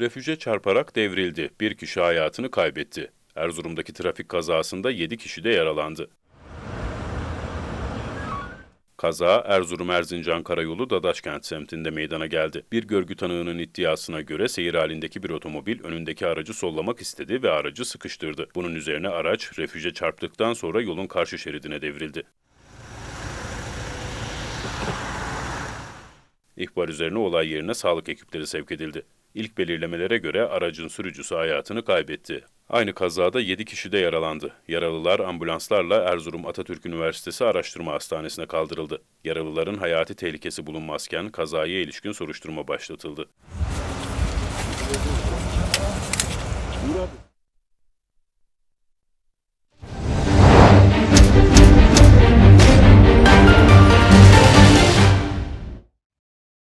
Refüje çarparak devrildi. Bir kişi hayatını kaybetti. Erzurum'daki trafik kazasında 7 kişi de yaralandı. Kaza Erzurum-Erzincan Karayolu Dadaşkent semtinde meydana geldi. Bir görgü tanığının iddiasına göre seyir halindeki bir otomobil önündeki aracı sollamak istedi ve aracı sıkıştırdı. Bunun üzerine araç refüje çarptıktan sonra yolun karşı şeridine devrildi. İhbar üzerine olay yerine sağlık ekipleri sevk edildi. İlk belirlemelere göre aracın sürücüsü hayatını kaybetti. Aynı kazada 7 kişi de yaralandı. Yaralılar ambulanslarla Erzurum Atatürk Üniversitesi Araştırma Hastanesi'ne kaldırıldı. Yaralıların hayati tehlikesi bulunmazken kazaya ilişkin soruşturma başlatıldı.